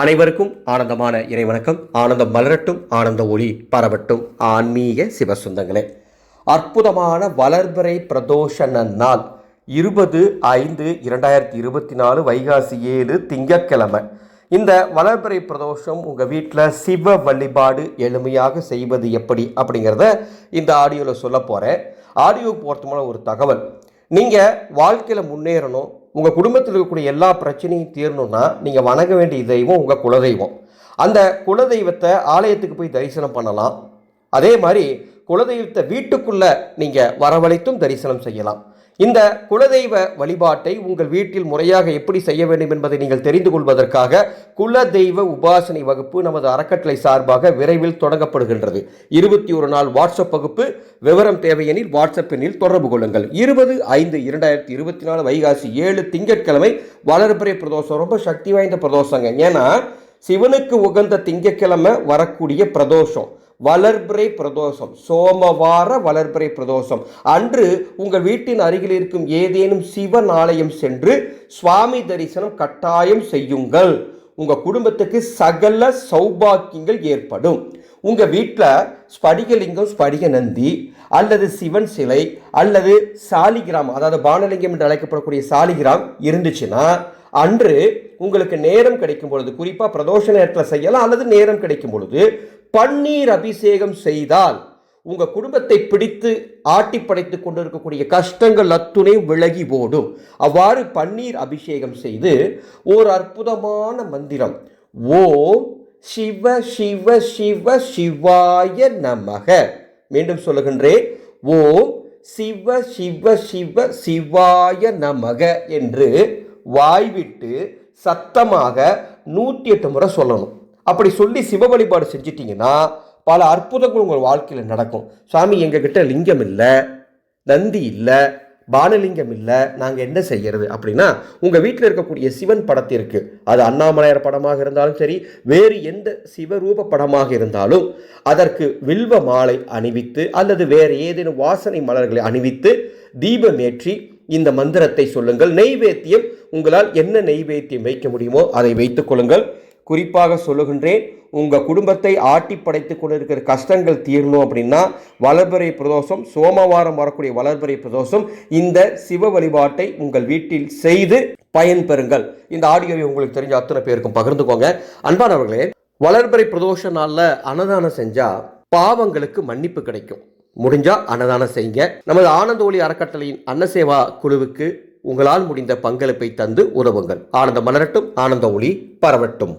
அனைவருக்கும் ஆனந்தமான இறைவணக்கம். ஆனந்தம் மலரட்டும் ஆனந்த ஒளி பரவட்டும். ஆன்மீக சிவசுந்தங்களே அற்புதமான வளர்பிறை பிரதோஷ நாள் இருபது ஐந்து இரண்டாயிரத்தி இருபத்தி நாலு வைகாசி ஏழு திங்கட்கிழமை. இந்த வளர்பிறை பிரதோஷம் உங்கள் வீட்டில் சிவ வழிபாடு எளிமையாக செய்வது எப்படி அப்படிங்கிறத இந்த ஆடியோவில் சொல்ல போகிறேன் ஆடியோ போகிறதுமான ஒரு தகவல். நீங்கள் வாழ்க்கையில் முன்னேறணும் உங்கள் குடும்பத்தில் இருக்கக்கூடிய எல்லா பிரச்சனையும் தீரணும்னா நீங்கள் வணங்க வேண்டிய தெய்வம் உங்கள் குலதெய்வம். அந்த குலதெய்வத்தை ஆலயத்துக்கு போய் தரிசனம் பண்ணலாம். அதே மாதிரி குலதெய்வத்தை வீட்டுக்குள்ளே நீங்கள் வரவழைத்தும் தரிசனம் செய்யலாம். இந்த குலதெய்வ வழிபாட்டை உங்கள் வீட்டில் முறையாக எப்படி செய்ய வேண்டும் என்பதை நீங்கள் தெரிந்து கொள்வதற்காக குலதெய்வ உபாசனை வகுப்பு நமது அறக்கட்டளை சார்பாக விரைவில் தொடங்கப்படுகின்றது. இருபத்தி ஒரு நாள் வாட்ஸ்அப் வகுப்பு. விவரம் தேவையெனில் வாட்ஸ்அப் எண்ணில் தொடர்பு கொள்ளுங்கள். இருபது ஐந்து இரண்டாயிரத்தி இருபத்தி நாலு வைகாசி ஏழு திங்கட்கிழமை வளர்பிறை பிரதோஷம். ரொம்ப சக்தி வாய்ந்த பிரதோஷங்க. ஏன்னா சிவனுக்கு உகந்த திங்கட்கிழமை வரக்கூடிய பிரதோஷம். வளர்பிறை பிரதோஷம். சோமவார வளர்பிறை பிரதோஷம். அன்று உங்கள் வீட்டின் அருகில் இருக்கும் ஏதேனும் சிவன் ஆலயம் சென்று சுவாமி தரிசனம் கட்டாயம் செய்யுங்கள். உங்கள் குடும்பத்துக்கு சகல சௌபாக்கியங்கள் ஏற்படும். உங்கள் வீட்டில் ஸ்படிகலிங்கம் ஸ்படிக நந்தி அல்லது சிவன் சிலை அல்லது சாலிகிராம் அதாவது பானலிங்கம் என்று அழைக்கப்படக்கூடிய சாலிகிராம் இருந்துச்சுன்னா அன்று உங்களுக்கு நேரம் கிடைக்கும் பொழுது குறிப்பாக பிரதோஷ நேரத்தில் செய்யலாம் அல்லது நேரம் கிடைக்கும் பொழுது பன்னீர் அபிஷேகம் செய்தால் உங்கள் குடும்பத்தை பிடித்து ஆட்டி படைத்து கொண்டிருக்கக்கூடிய கஷ்டங்கள் அத்துணை விலகி ஓடும். அவ்வாறு பன்னீர் அபிஷேகம் செய்து ஓர் அற்புதமான மந்திரம். ஓம் சிவ சிவ சிவ சிவாய நமக. மீண்டும் சொல்லுகின்றேன். ஓம் சிவ சிவ சிவ சிவாய நமக என்று வாய்விட்டு சத்தமாக நூற்றி எட்டு முறை சொல்லணும். அப்படி சொல்லி சிவ வழிபாடு செஞ்சிட்டிங்கன்னா பல அற்புதங்கள் உங்கள் வாழ்க்கையில் நடக்கும். சாமி எங்ககிட்ட லிங்கம் இல்லை நந்தி இல்லை பானலிங்கம் இல்லை நாங்கள் என்ன செய்யறது அப்படின்னா உங்கள் வீட்டில் இருக்கக்கூடிய சிவன் படத்திற்கு அது அண்ணாமலையார் படமாக இருந்தாலும் சரி வேறு எந்த சிவரூப படமாக இருந்தாலும் அதற்கு வில்வ மாலை அணிவித்து அல்லது வேறு ஏதேனும் வாசனை மலர்களை அணிவித்து தீபமேற்றி இந்த மந்திரத்தை சொல்லுங்கள். நெய்வேத்தியம் உங்களால் என்ன நெய்வேத்தியம் வைக்க முடியுமோ அதை வைத்துக் கொள்ளுங்கள். குறிப்பாக சொல்லுகின்றேன் உங்கள் குடும்பத்தை ஆட்டி படைத்து கொண்டிருக்கிற கஷ்டங்கள் தீரணும் அப்படின்னா வளர்பிறை பிரதோஷம் சோமவாரம் வரக்கூடிய வளர்பிறை பிரதோஷம் இந்த சிவ வழிபாட்டை உங்கள் வீட்டில் செய்து பயன்பெறுங்கள் இந்த ஆடியோவை உங்களுக்கு தெரிஞ்ச அத்தனை பேருக்கும் பகிர்ந்துக்கோங்க. அன்பானவர்களே வளர்பிறை பிரதோஷ நாளில் அன்னதானம் செஞ்சால் பாவங்களுக்கு மன்னிப்பு கிடைக்கும். முடிஞ்சா அன்னதானம் செய்யுங்க. நமது ஆனந்த ஒளி அறக்கட்டளையின் அன்னசேவா குழுவுக்கு உங்களால் முடிந்த பங்களிப்பை தந்து உதவுங்கள். ஆனந்த மலரட்டும் ஆனந்த ஒளி பரவட்டும்.